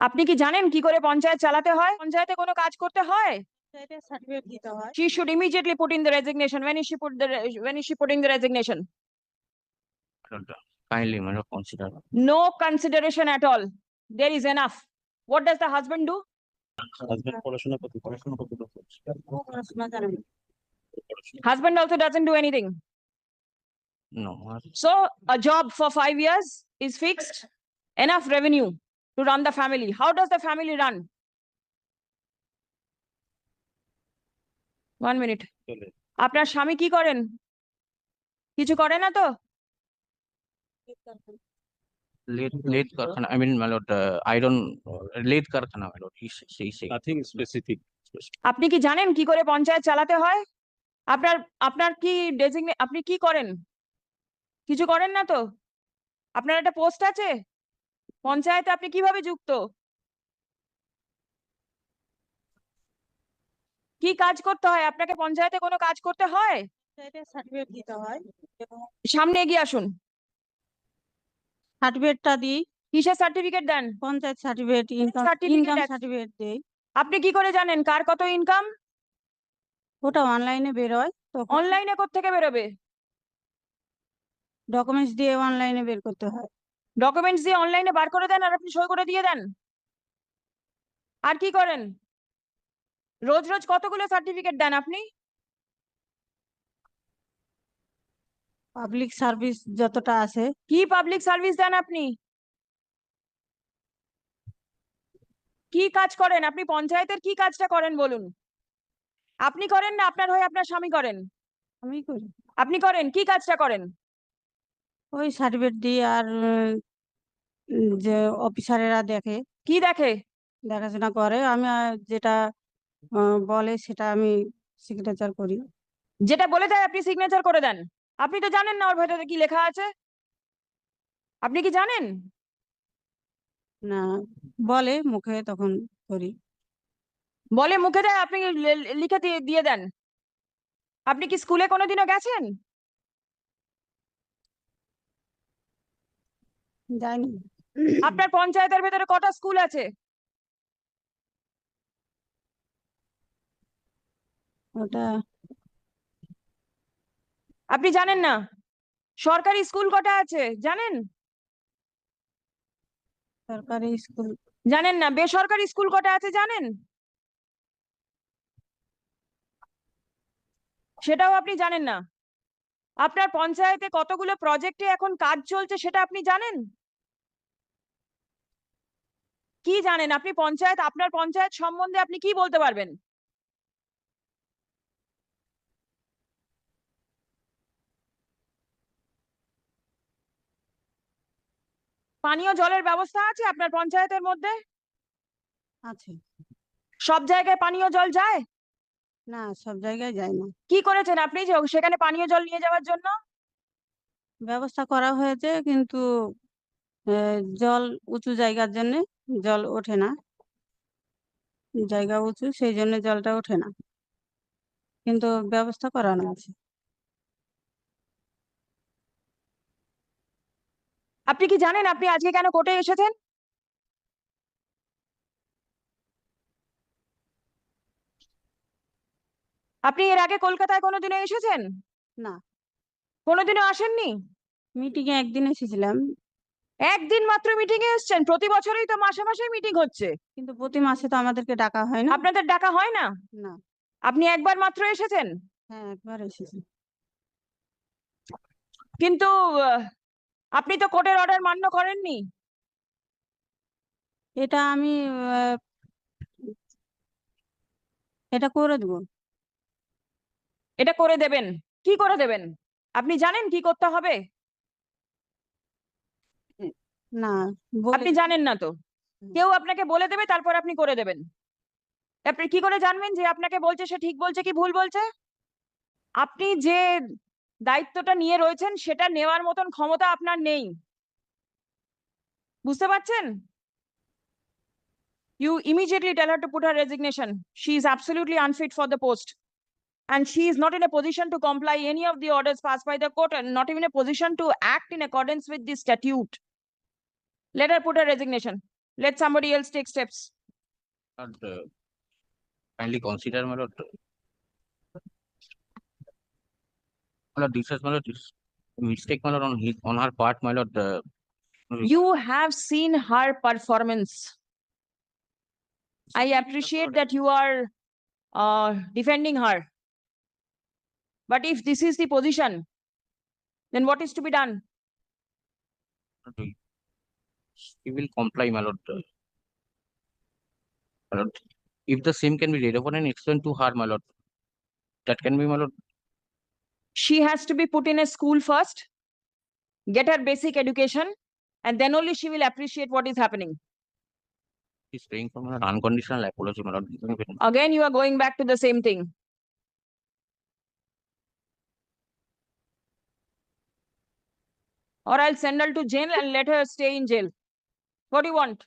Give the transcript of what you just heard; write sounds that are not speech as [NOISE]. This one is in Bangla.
আপনি কি জানেন কি করে পঞ্চায়েত চালাতে হয় পঞ্চায়েতে কোনো কাজ করতে হয় পঞ্চায়েতের সার্টিফিকেট দিতে হয় she should immediately put in the resignation when is she put the when is she putting the resignation Kindly, madam, consider. no consideration at all there is enough what does the husband do husband পড়াশোনা করতে পড়াশোনা করতে husband also doesn't do anything No, uh, so a job for 5 years is fixed enough revenue to run the family how does the family run one minute আপনার স্বামী কি করেন কিছু করে না তো uh, uh. নাথিং স্পেসিফিক আপনি কি জানেন কি করে পঞ্চায়েত চালাতে হয় আপনার আপনার কি ডেজিগনে আপনি কি করেন কিছু করেন না তো আপনার একটা পোস্ট আছে পঞ্চায়েতে আপনি কীভাবে যুক্ত? কি কাজ করতে হয়? আপনাকে পঞ্চায়েতে কোনো কাজ করতে হয়? সার্টিফিকেট দিতে হয় সামনে এগিয়ে আসুন। সার্টিফিকেটটা দিই। কিসের সার্টিফিকেট দেন? Panchayat certificate income income certificate দেই। আপনি কি করে জানেন? কার কত ইনকাম ওটা অনলাইনে বেরোয় তখন। অনলাইনে থেকে বেরোবে? ডকুমেন্টস দিয়ে অনলাইনে বের করতে হয়। ডকুমেন্টস দিয়ে অনলাইনে বার করে দেন আর আপনি সই করে দিয়ে দেন। আর কি করেন? রোজ রোজ কতগুলো সার্টিফিকেট দেন আপনি? পাবলিক সার্ভিস যতটা আছে। কি পাবলিক সার্ভিস দেন আপনি? কি কাজ করেন? আপনি পঞ্চায়েতের কি কাজটা করেন বলুন? আপনি করেন না আপনার হয়ে আপনার স্বামী করেন? আমি করি। আপনি করেন কি কাজটা করেন? ওই সার্টিফিকেট দিয়ে আর যে অফিসারেরা দেখে। কি দেখে? দেখাশোনা করে। আমি যেটা আহ, বলে সেটা আমি সিগনেচার করি। যেটা বলে দেয় আপনি সিগনেচার করে দেন। আপনি তো জানেন না ওর ভেতরে কি লেখা আছে। আপনি কি জানেন? না বলে মুখে তখন করি। বলে মুখে দেয় আপনি লে- লিখে দিয়ে দিয়ে দেন। আপনি কি স্কুলে কোনোদিনও গেছেন? যাইনি [COUGHS] আপনার পঞ্চায়েতের ভেতরে কটা স্কুল আছে? ওটা আপনি জানেন না? সরকারি স্কুল কটা আছে? জানেন? সরকারি স্কুল জানেন না? বেসরকারি স্কুল কটা আছে জানেন? সেটাও আপনি জানেন না। আপনার পঞ্চায়েতে কতগুলো প্রজেক্টে এখন কাজ চলছে সেটা আপনি জানেন? কি জানেন? আপনি পঞ্চায়েত আপনার পঞ্চায়েত সম্বন্ধে আপনি কি বলতে পারবেন? পানীয় জলের ব্যবস্থা আছে আপনার পঞ্চায়েতের মধ্যে? আছে। সব জায়গায় পানীয় জল যায়? না সব জায়গায় যায় না। কি করেছেন আপনি সেখানে পানীয় জল নিয়ে যাওয়ার জন্য? ব্যবস্থা করা হয়েছে কিন্তু জল উঁচু জায়গার জন্য জল ওঠে না। জায়গা উঁচু সেই জন্য জলটা ওঠে না। কিন্তু ব্যবস্থা করানো আছে। আপনি কি জানেন আপনি আজকে কেন কোর্টে এসেছেন? আপনি এর আগে কলকাতায় কোনোদিনও এসেছেন? না। কোনোদিনও আসেননি? মিটিং এ একদিন এসেছিলাম। একদিন মাত্র মিটিং এ এসেছেন। প্রতি বছরই তো মাসে মাসে মিটিং হচ্ছে। কিন্তু প্রতি মাসে তো আমাদেরকে ডাকা হয় না। আপনাদের ডাকা হয় না? না। আপনি একবার মাত্র এসেছেন? হ্যাঁ একবার এসেছি। কিন্তু আপনি তো কোর্টের অর্ডার মান্য করেননি। এটা আমি এটা করে দেবো। এটা করে দেবেন। কি করে দেবেন? আপনি জানেন কি করতে হবে? না আপনি জানেন না তো। কেউ আপনাকে বলে দেবে তারপর আপনি করে দেবেন। আপনি কি করে জানবেন যে আপনাকে বলছে সে ঠিক বলছে কি ভুল বলছে? আপনি যে দায়িত্বটা নিয়ে রয়েছেন সেটা নেওয়ার মতন ক্ষমতা আপনার নেই। বুঝতে পারছেন? You immediately tell her to put her resignation she is absolutely unfit for the post and she is not in a position to comply any of the order pass by the court not in a position to act in accordance with the statute let her put her resignation Let somebody else take steps. Lord, uh, kindly consider, my lord. My lord, this is, my lord, this mistake, my lord, on his, on her part, my lord, uh. You have seen her performance. I appreciate that you are uh, defending her. But if this is the position, then what is to be done? we- He will comply, my lord. My lord, if the same can be read upon and explained to her, my lord, that can be, my lord, She has to be put in a school first, get her basic education, and then only she will appreciate what is happening. he's praying for lord, unconditional apology, my lord. Again, you are going back to the same thing. Or I'll send her to jail and let her stay in jail. What do you want?